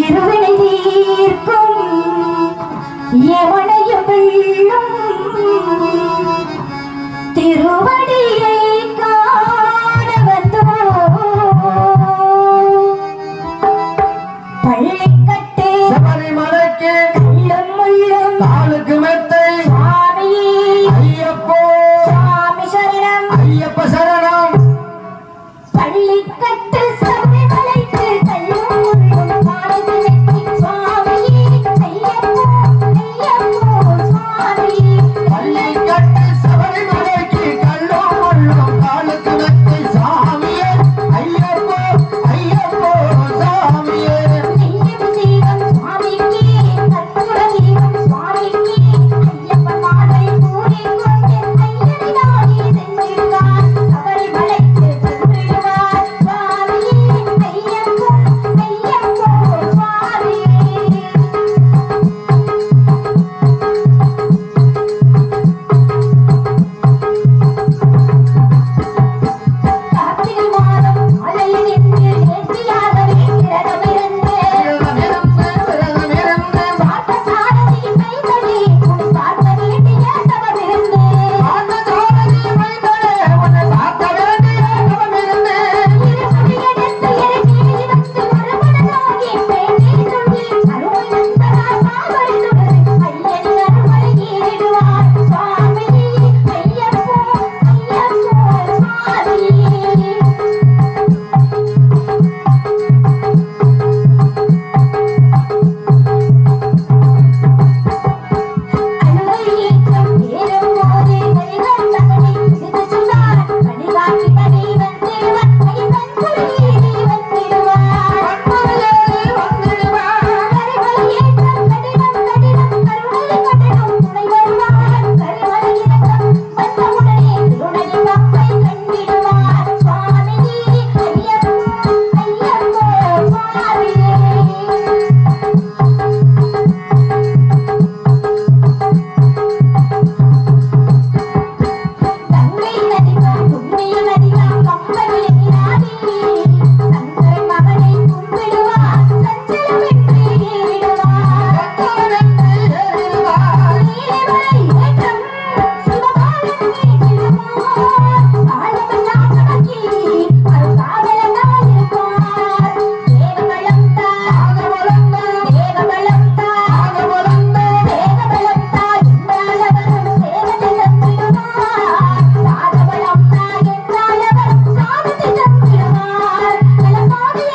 இருவினை தீர்க்கும் எவனைய வெள்ளும் திருவடியை காண வந்தோம் பள்ளிக்கட்டே சபரிமலைக்கு கள்ளம் உள்ளம் காலுக்கு We got this.